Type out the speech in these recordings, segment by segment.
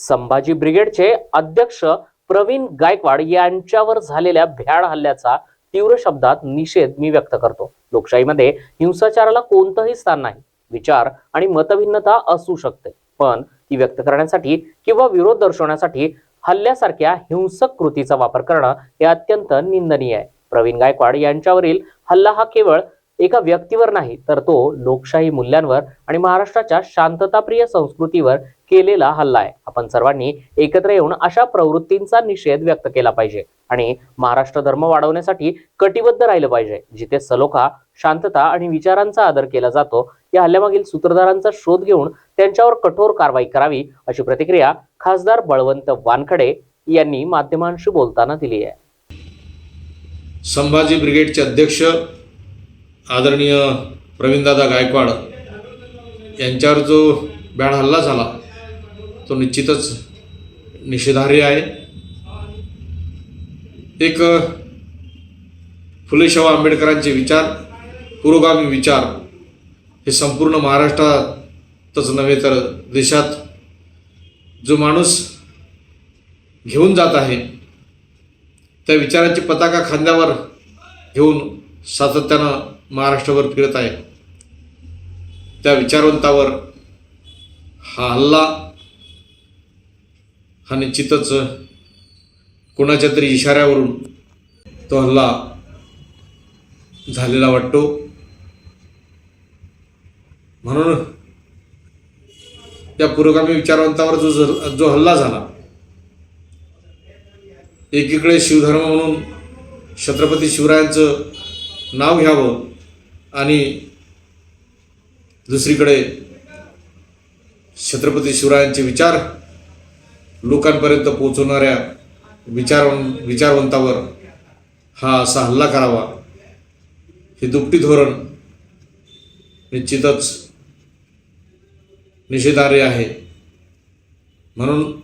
संभाजी ब्रिगेडचे अध्यक्ष प्रवीण गायकवाड यांच्यावर झालेल्या भ्याड हल्ल्याचा तीव्र शब्दात निषेध मी व्यक्त करतो. लोकशाहीमध्ये हिंसाचाराला कोणतंही स्थान नाही. विचार आणि मतभिन्नता असू शकते. पण ती व्यक्त करण्यासाठी किंवा विरोध दर्शवण्यासाठी हल्ल्यासारख्या हिंसक कृतीचा वापर करणं हे अत्यंत निंदनीय आहे. प्रवीण गायकवाड यांच्यावरील हल्ला हा केवळ एका व्यक्तीवर नाही तर तो लोकशाही मूल्यांवर आणि महाराष्ट्राच्या शांतताप्रिय संस्कृतीवर केलेला हल्ला आहे. आपण सर्वांनी एकत्र येऊन अशा प्रवृत्तींचा निषेध व्यक्त केला पाहिजे आणि महाराष्ट्र धर्म वाढवण्यासाठी कटिबद्ध राहिलं पाहिजे जिथे सलोखा शांतता आणि विचारांचा आदर केला जातो या हल्ल्यामागील सूत्रधारांचा शोध घेऊन त्यांच्यावर कठोर कारवाई करावी अशी प्रतिक्रिया खासदार बळवंत वानखडे यांनी माध्यमांशी बोलताना दिली आहे. संभाजी ब्रिगेडचे अध्यक्ष आदरणीय प्रवीणदादा गायकवाड यांच्यावर जो बॅड हल्ला झाला तो निश्चितच निषेधार्ह आहे. एक फुलेशाह आंबेडकरांचे विचार पुरोगामी विचार हे संपूर्ण महाराष्ट्रातच नव्हे तर देशात जो माणूस घेऊन जात आहे त्या विचारांची पताका खांद्यावर घेऊन सातत्यानं महाराष्ट्रभर फिरत आहे त्या विचारवंतावर हा हल्ला हा निश्चितच कोणाच्या तरी इशाऱ्यावरून तो हल्ला झालेला वाटतो. म्हणून त्या पुरोगामी विचारवंतावर जो जो हल्ला झाला एकीकडे शिवधर्म म्हणून छत्रपती शिवरायांचं नाव घ्यावं आणि दुसरीकडे छत्रपती शिवरायांचे विचार लोकांपर्यंत पोहोचवणाऱ्या विचार विचारवंतावर हा असा हल्ला करावा. हे दुपटी धोरण निश्चितच निषेधार्य आहे. म्हणून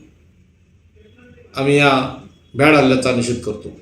आम्ही या भ्याड हल्ल्याचा निषेध करतो.